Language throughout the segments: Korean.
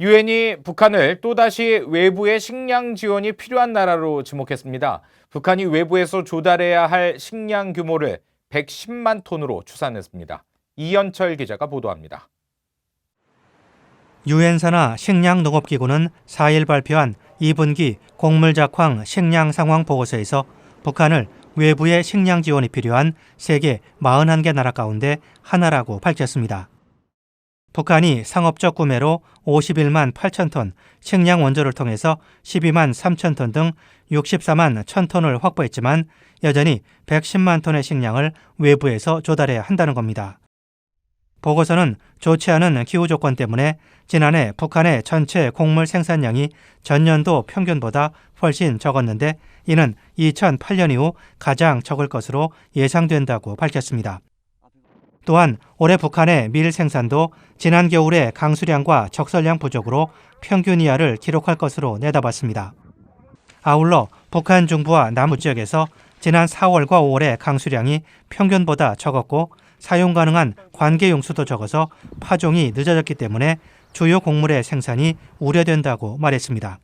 유엔이 북한을 또다시 외부의 식량 지원이 필요한 나라로 지목했습니다. 북한이 외부에서 조달해야 할 식량 규모를 110만 톤으로 추산했습니다. 이현철 기자가 보도합니다. 유엔사나 식량농업기구는 4일 발표한 2분기 곡물작황 식량 상황 보고서에서 북한을 외부의 식량 지원이 필요한 세계 41개 나라 가운데 하나라고 밝혔습니다. 북한이 상업적 구매로 51만 8천 톤, 식량 원조를 통해서 12만 3천 톤 등 64만 1천 톤을 확보했지만 여전히 110만 톤의 식량을 외부에서 조달해야 한다는 겁니다. 보고서는 좋지 않은 기후 조건 때문에 지난해 북한의 전체 곡물 생산량이 전년도 평균보다 훨씬 적었는데 이는 2008년 이후 가장 적을 것으로 예상된다고 밝혔습니다. 또한 올해 북한의 밀 생산도 지난 겨울의 강수량과 적설량 부족으로 평균 이하를 기록할 것으로 내다봤습니다. 아울러 북한 중부와 남부 지역에서 지난 4월과 5월의 강수량이 평균보다 적었고 사용 가능한 관계 용수도 적어서 파종이 늦어졌기 때문에 주요 곡물의 생산이 우려된다고 말했습니다.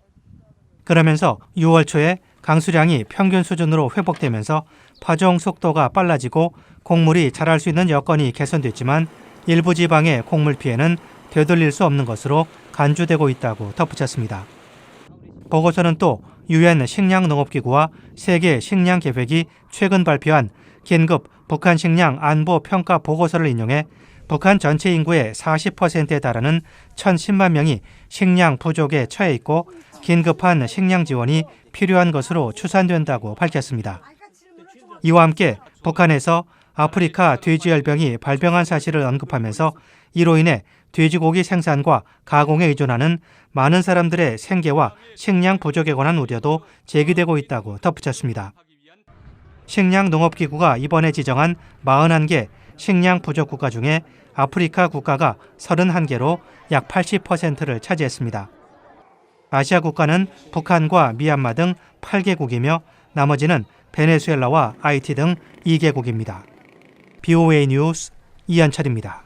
그러면서 6월 초에 강수량이 평균 수준으로 회복되면서 파종 속도가 빨라지고 곡물이 자랄 수 있는 여건이 개선됐지만 일부 지방의 곡물 피해는 되돌릴 수 없는 것으로 간주되고 있다고 덧붙였습니다. 보고서는 또 유엔 식량농업기구와 세계 식량 계획이 최근 발표한 긴급 북한 식량 안보 평가 보고서를 인용해 북한 전체 인구의 40%에 달하는 1,010만 명이 식량 부족에 처해 있고 긴급한 식량 지원이 필요한 것으로 추산된다고 밝혔습니다. 이와 함께 북한에서 아프리카 돼지열병이 발병한 사실을 언급하면서 이로 인해 돼지고기 생산과 가공에 의존하는 많은 사람들의 생계와 식량 부족에 관한 우려도 제기되고 있다고 덧붙였습니다. 식량농업기구가 이번에 지정한 41개 식량 부족 국가 중에 아프리카 국가가 31개로 약 80%를 차지했습니다. 아시아 국가는 북한과 미얀마 등 8개국이며 나머지는 베네수엘라와 아이티 등 2개국입니다. BOA 뉴스 이한철입니다.